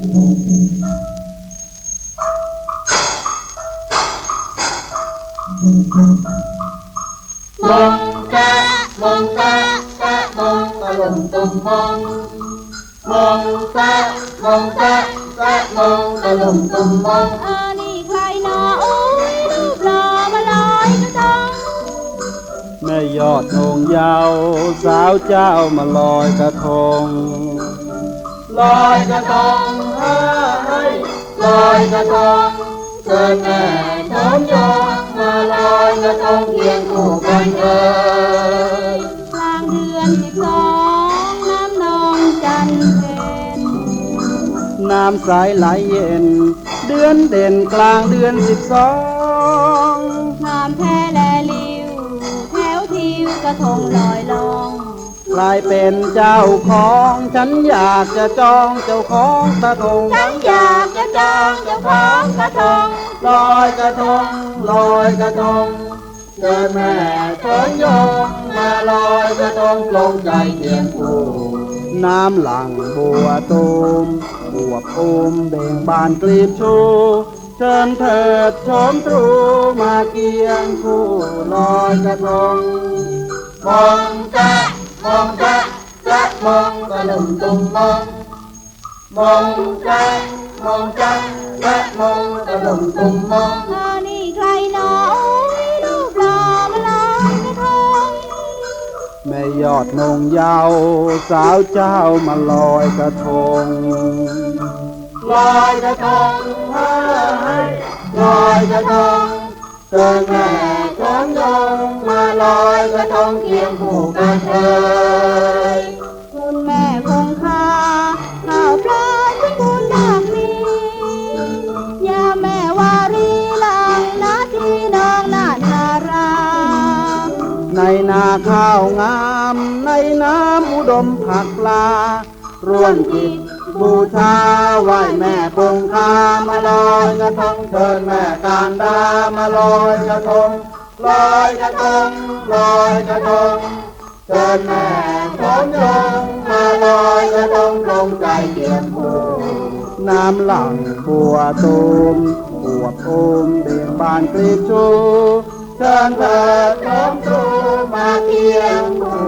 มองแกะมองแกะแกะมองตะลุ่มตุ่มมองมองแกะมองแกะแกะมองตะ ลอยกระทงแม่ยอดองเยาวสาวเจ้ลอยกระทงลอยกระทงเฮ้ยลอยกระทงเชิญแม่ชมยงมาลอยกระทงเคียงคู่กันเอ่ยกลางเดือนสิบสองน้ำนองจันเพ็ญน้ำใสไหลเย็น เดือนเด่นกลางเดือนสิบสองน้ำแพ้แลลิวแถวทิวกระทงลอยลงก ลายเป็นเจ้าของ ฉันอยากจะจองเจ้าของกระทงฉันอยากจะจองเจ้าของกระทงลอยกระทงลอยกระทงเชิญแม่ชมยงมาลอยกระทงลงใจเคียงคู่น้ำหลังบัวตูมบวบอูมเบ่งบานกลีบชูเชิญเถิดชมตรูมาเกียงคู่ลอยกระทงมองกะม องกะกะมองตะลุ่มตุ่มมองมองกะมองกะกะมองตะลุ่มตุ่มมองนี่ใครหนอโอ้ยรูปหล่อมาลอยกระทงแม่ยอดนงเยาวสาวเจ้ามาลอยกระทงลอยกระทงเฮ้ลอยกระทงเชิญแม่ชมย ลอยกระทงเคียงคู่กันเอ่ยคุณแม่คงคาข้าวปลาที่คุณอยากมียาแม่วารีลังนาทีน้องนานารา ในนาข้าวงาม ในน้ำอุดมผักปลาร่วมจิตบูชาไหว้แม่คงคามาลอยกระทงเชิญแม่การดามาลอยกระทง ลอยกระทงลอยกระทงเชิญแม่ชมลงมาลอยกระทงลงใจเตียนผู้น้ำหลังบัวตูมบวบตูมเบี่ยงบานกรีบชูเชิญเถิดชมตูมาเตียงคู่ลอยกระทง